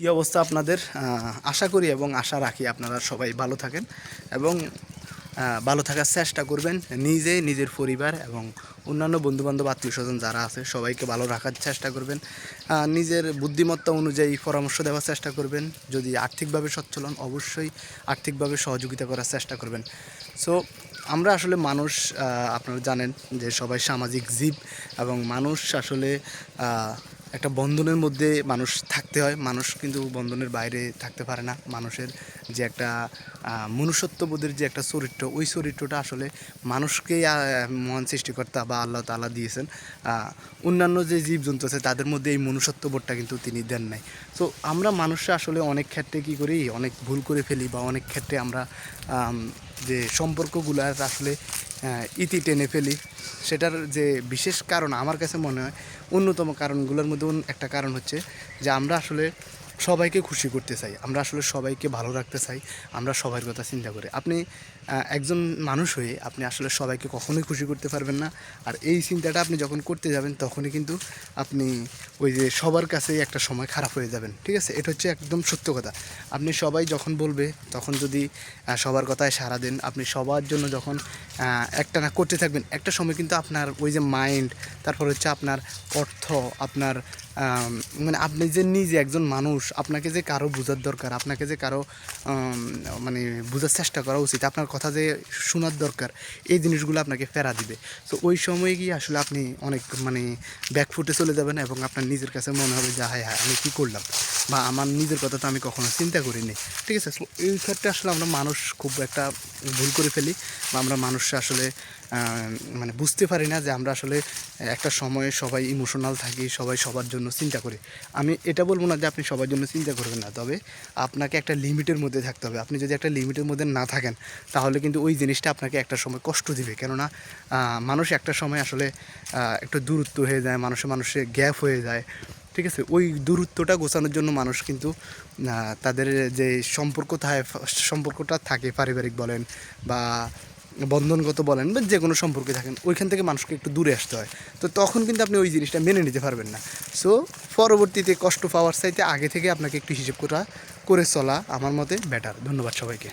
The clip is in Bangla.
কী অবস্থা আপনাদের? আশা করি এবং আশা রাখি আপনারা সবাই ভালো থাকেন এবং ভালো থাকার চেষ্টা করবেন নিজে, নিজের পরিবার এবং অন্যান্য বন্ধুবান্ধব আত্মীয় স্বজন যারা আছে, সবাইকে ভালো রাখার চেষ্টা করবেন। নিজের বুদ্ধিমত্তা অনুযায়ী পরামর্শ দেওয়ার চেষ্টা করবেন। যদি আর্থিকভাবে সচ্ছলন অবশ্যই আর্থিকভাবে সহযোগিতা করার চেষ্টা করবেন। সো আমরা আসলে মানুষ আপনারা জানেন যে সবাই সামাজিক জীব এবং মানুষ আসলে একটা বন্ধনের মধ্যে মানুষ থাকতে হয়। মানুষ কিন্তু বন্ধনের বাইরে থাকতে পারে না। মানুষের যে একটা মনুষ্যত্ববোধের যে একটা চরিত্র, ওই চরিত্রটা আসলে মানুষকেই মহান সৃষ্টিকর্তা বা আল্লাহ তাআলা দিয়েছেন। অন্যান্য যে জীবজন্তু আছে, তাদের মধ্যে এই মনুষ্যত্ববোধটা কিন্তু তিনি দেন নাই। তো আমরা মানুষরা আসলে অনেক ক্ষেত্রে কী করি, অনেক ভুল করে ফেলি বা অনেক ক্ষেত্রে আমরা যে সম্পর্কগুলো আসলে ইতি টেনে ফেলি। সেটার যে বিশেষ কারণ আমার কাছে মনে হয়, অন্যতম কারণগুলোর মধ্যে একটা কারণ হচ্ছে যে আমরা আসলে সবাইকে খুশি করতে চাই, আমরা আসলে সবাইকে ভালো রাখতে চাই, আমরা সবার কথা চিন্তা করি। আপনি একজন মানুষ হয়ে আপনি আসলে সবাইকে কখনোই খুশি করতে পারবেন না। আর এই চিন্তাটা আপনি যখন করতে যাবেন, তখনই কিন্তু আপনি ওই যে সবার কাছেই একটা সময় খারাপ হয়ে যাবেন, ঠিক আছে? এটা হচ্ছে একদম সত্য কথা। আপনি সবাই যখন বলবে, তখন যদি সবার কথায় সাড়া দেন, আপনি সবার জন্য যখন একটা না করতে থাকবেন, একটা সময় কিন্তু আপনার ওই যে মাইন্ড তারপর হচ্ছে আপনার অর্থ, আপনার মানে আপনি যে নিজে একজন মানুষ, আপনাকে যে কারও বোঝার দরকার, আপনাকে যে কারও মানে বোঝার চেষ্টা করা উচিত, আপনার কথা যে শোনার দরকার, এই জিনিসগুলো আপনাকে ফেরা দিবে। তো ওই সময়ে গিয়ে আসলে আপনি অনেক মানে ব্যাকফুটে চলে যাবেন এবং আপনার নিজের কাছে মনে হবে যে, হায় হায়, আমি কী করলাম? বা, আমার নিজের কথা তো আমি কখনো চিন্তা করিনি। ঠিক আছে? এই ক্ষেত্রে আসলে আমরা মানুষ খুব একটা ভুল করে ফেলি বা, আমরা মানুষ আসলে মানে বুঝতে পারি না যে, আমরা আসলে একটা সময়ে সবাই ইমোশনাল থাকি, সবাই সবার জন্য চিন্তা করি। আমি এটা বলব না যে, আপনি সবার জন্য চিন্তা করবেন না। তবে আপনাকে একটা লিমিটের মধ্যে থাকতে হবে। আপনি যদি একটা লিমিটের মধ্যে না থাকেন, তাহলে কিন্তু ওই জিনিসটা আপনাকে একটা সময় কষ্ট দিবে। কেননা মানুষ একটা সময় আসলে একটু দূরত্ব হয়ে যায়, মানুষে মানুষে গ্যাপ হয়ে যায়। ঠিক আছে? ওই দূরত্বটা গোছানোর জন্য মানুষ কিন্তু তাদের যে সম্পর্ক থাকে সম্পর্কটা থাকে, পারিবারিক বলেন বা বন্ধনগত বলেন বা যে কোনো সম্পর্কে থাকেন, ওইখান থেকে মানুষকে একটু দূরে আসতে হয়। তো তখন কিন্তু আপনি ওই জিনিসটা মেনে নিতে পারবেন না। সো পরবর্তীতে কষ্ট পাওয়ার চাইতে আগে থেকে আপনাকে একটু হিসেব করা, করে চলা আমার মতে বেটার ধন্যবাদ সবাইকে।